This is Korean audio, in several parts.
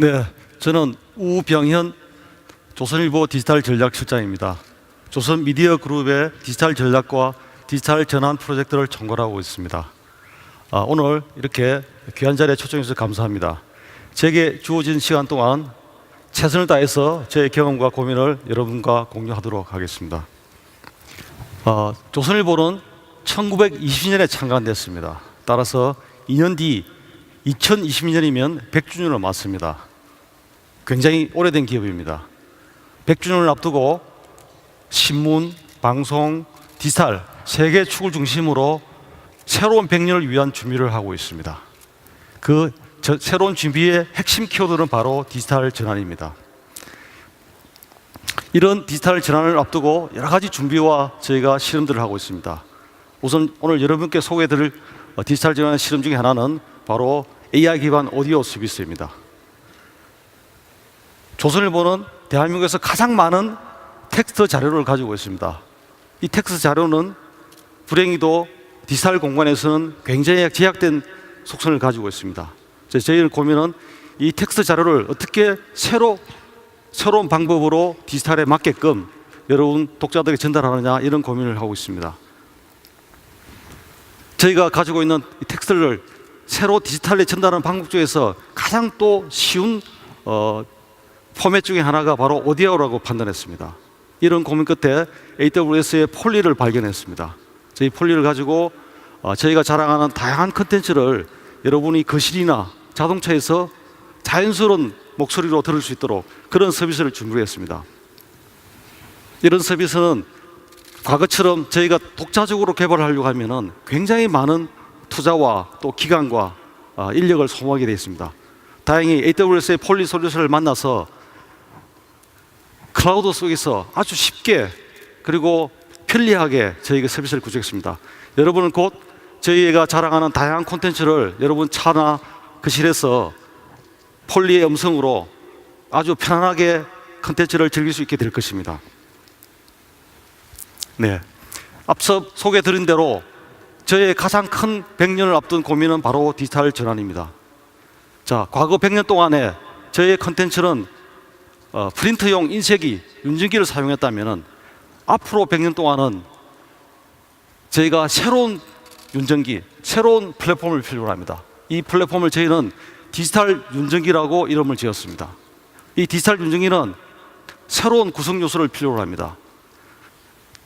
네, 저는 우병현 조선일보 디지털 전략 실장입니다. 조선 미디어 그룹의 디지털 전략과 디지털 전환 프로젝트를 총괄하고 있습니다. 아, 오늘 이렇게 귀한 자리에 초청해 주셔서 감사합니다. 제게 주어진 시간 동안 최선을 다해서 제 경험과 고민을 여러분과 공유하도록 하겠습니다. 아, 조선일보는 1920년에 창간됐습니다. 따라서 2년 뒤 2022년이면 100주년을 맞습니다. 굉장히 오래된 기업입니다. 100주년을 앞두고 신문, 방송, 디지털 세 개 축을 중심으로 새로운 100년을 위한 준비를 하고 있습니다. 그 저- 새로운 준비의 핵심 키워드는 바로 디지털 전환입니다. 이런 디지털 전환을 앞두고 여러 가지 준비와 저희가 실험들을 하고 있습니다. 우선 오늘 여러분께 소개해드릴 어, 디지털 전환 실험 중에 하나는 바로 AI 기반 오디오 서비스입니다. 조선일보는 대한민국에서 가장 많은 텍스트 자료를 가지고 있습니다. 이 텍스트 자료는 불행히도 디지털 공간에서는 굉장히 제약된 속성을 가지고 있습니다. 저희의 고민은 이 텍스트 자료를 어떻게 새로 새로운 방법으로 디지털에 맞게끔 여러분 독자들에게 전달하느냐 이런 고민을 하고 있습니다. 저희가 가지고 있는 이 텍스트를 새로 디지털에 전달하는 방법 중에서 가장 또 쉬운 어, 포맷 중에 하나가 바로 오디오라고 판단했습니다. 이런 고민 끝에 AWS의 폴리를 발견했습니다. 저희 폴리를 가지고 어, 저희가 자랑하는 다양한 컨텐츠를 여러분이 거실이나 자동차에서 자연스러운 목소리로 들을 수 있도록 그런 서비스를 준비했습니다. 이런 서비스는 과거처럼 저희가 독자적으로 개발하려고 하면은 굉장히 많은 투자와 또 기간과 어, 인력을 소모하게 되어 있습니다. 다행히 AWS의 폴리 솔루션을 만나서 클라우드 속에서 아주 쉽게 그리고 편리하게 저희가 서비스를 구축했습니다. 여러분은 곧 저희가 자랑하는 다양한 콘텐츠를 여러분 차나 거실에서 폴리의 음성으로 아주 편안하게 콘텐츠를 즐길 수 있게 될 것입니다. 네. 앞서 소개 드린 대로 저의 가장 큰 100년을 앞둔 고민은 바로 디지털 전환입니다. 자, 과거 100년 동안에 저의 컨텐츠는 어, 프린트용 인쇄기, 윤전기를 사용했다면 앞으로 100년 동안은 저희가 새로운 윤전기, 새로운 플랫폼을 필요로 합니다. 이 플랫폼을 저희는 디지털 윤전기라고 이름을 지었습니다. 이 디지털 윤전기는 새로운 구성 요소를 필요로 합니다.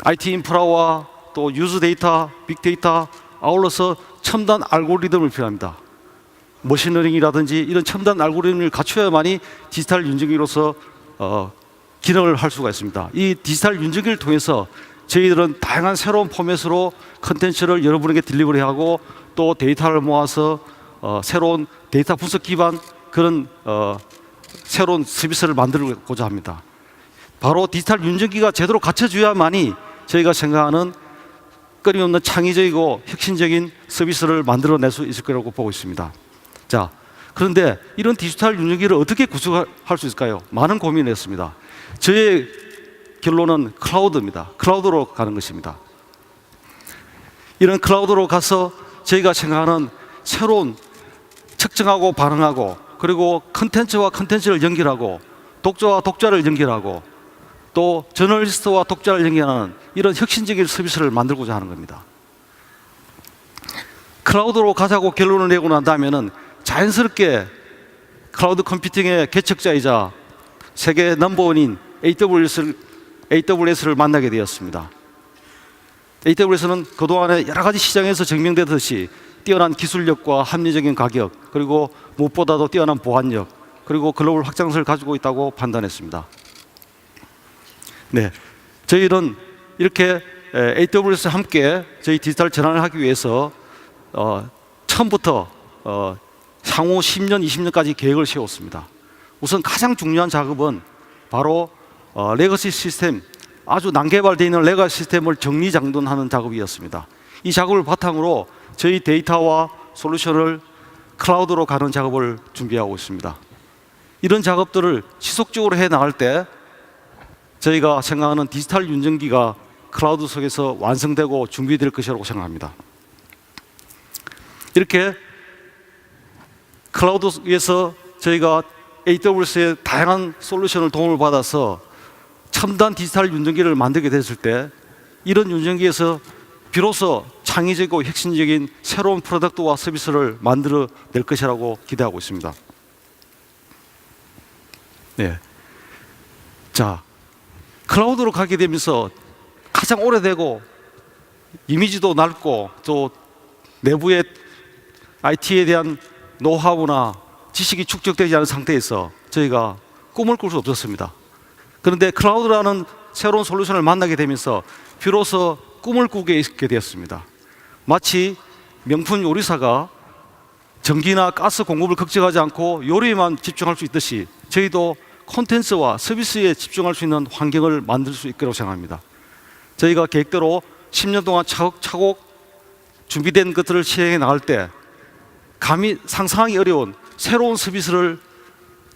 IT 인프라와 또 유즈 데이터, 빅데이터 아울러서 첨단 알고리즘을 필요합니다. 머신러닝이라든지 이런 첨단 알고리즘을 갖춰야만이 디지털 윤정기로서 어, 기능을 할 수가 있습니다. 이 디지털 윤정기를 통해서 저희들은 다양한 새로운 포맷으로 컨텐츠를 여러분에게 딜리버리하고 또 데이터를 모아서 어, 새로운 데이터 분석 기반 그런 어, 새로운 서비스를 만들고자 합니다. 바로 디지털 윤정기가 제대로 갖춰져야만이 저희가 생각하는 끊임없는 창의적이고 혁신적인 서비스를 만들어낼 수 있을 거라고 보고 있습니다. 자, 그런데 이런 디지털 윤정기를 어떻게 구축할 수 있을까요? 많은 고민을 했습니다. 저의 결론은 클라우드입니다. 클라우드로 가는 것입니다. 이런 클라우드로 가서 저희가 생각하는 새로운 측정하고 반응하고 그리고 컨텐츠와 컨텐츠를 연결하고 독자와 독자를 연결하고 또 저널리스트와 독자를 연결하는 이런 혁신적인 서비스를 만들고자 하는 겁니다. 클라우드로 가자고 결론을 내고 난 다음에는 자연스럽게 클라우드 컴퓨팅의 개척자이자 세계 넘버원인 AWS를, AWS를 만나게 되었습니다. AWS는 그동안에 여러 가지 시장에서 증명되듯이 뛰어난 기술력과 합리적인 가격 그리고 무엇보다도 뛰어난 보안력 그리고 글로벌 확장성을 가지고 있다고 판단했습니다. 네, 저희는 이렇게 AWS 함께 저희 디지털 전환을 하기 위해서 어, 처음부터 어, 향후 10년, 20년까지 계획을 세웠습니다. 우선 가장 중요한 작업은 바로 어, 레거시 시스템, 아주 난개발되어 있는 레거시 시스템을 정리장돈하는 작업이었습니다. 이 작업을 바탕으로 저희 데이터와 솔루션을 클라우드로 가는 작업을 준비하고 있습니다. 이런 작업들을 지속적으로 해 나갈 때 저희가 생각하는 디지털 윤정기가 클라우드 속에서 완성되고 준비될 것이라고 생각합니다. 이렇게 클라우드에서 저희가 AWS의 다양한 솔루션을 도움을 받아서 첨단 디지털 운전기를 만들게 됐을 때 이런 운전기에서 비로소 창의적이고 혁신적인 새로운 프로덕트와 서비스를 만들어 낼 것이라고 기대하고 있습니다. 네. 자, 클라우드로 가게 되면서 가장 오래되고 이미지도 넓고 또 내부의 IT에 대한 노하우나 지식이 축적되지 않은 상태에서 저희가 꿈을 꿀 수 없었습니다. 그런데 클라우드라는 새로운 솔루션을 만나게 되면서 비로소 꿈을 꾸게 되었습니다. 마치 명품 요리사가 전기나 가스 공급을 걱정하지 않고 요리에만 집중할 수 있듯이 저희도 콘텐츠와 서비스에 집중할 수 있는 환경을 만들 수 있기로 생각합니다. 저희가 계획대로 10년 동안 차곡차곡 준비된 것들을 시행해 나갈 때 감히 상상하기 어려운 새로운 서비스를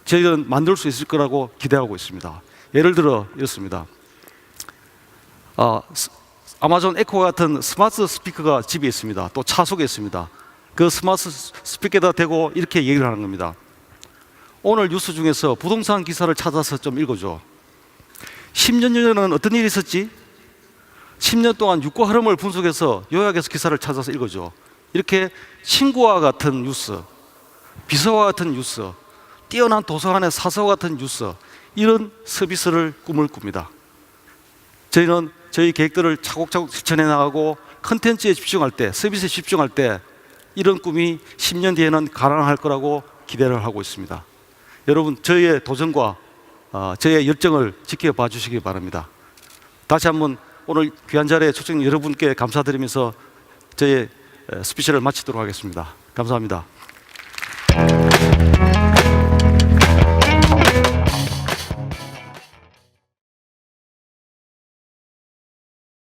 저희는 만들 수 있을 거라고 기대하고 있습니다. 예를 들어 이렇습니다. 아, 스- 아마존 에코 같은 스마트 스피커가 집에 있습니다. 또 차 속에 있습니다. 그 스마트 스- 스피커에다 대고 이렇게 얘기를 하는 겁니다. 오늘 뉴스 중에서 부동산 기사를 찾아서 좀 읽어줘. 10년 전에는 어떤 일이 있었지? 10년 동안 유가 흐름을 분석해서 요약해서 기사를 찾아서 읽어줘. 이렇게 친구와 같은 뉴스, 비서와 같은 뉴스, 뛰어난 도서관의 사서와 같은 뉴스, 이런 서비스를 꿈을 꿉니다. 저희는 저희 계획들을 차곡차곡 실천해 나가고 컨텐츠에 집중할 때, 서비스에 집중할 때 이런 꿈이 10년 뒤에는 가능할 거라고 기대를 하고 있습니다. 여러분 저희의 도전과 어, 저희의 열정을 지켜봐 주시기 바랍니다. 다시 한번 오늘 귀한 자리에 초청 여러분께 감사드리면서 저의 에, 스피치를 마치도록 하겠습니다. 감사합니다.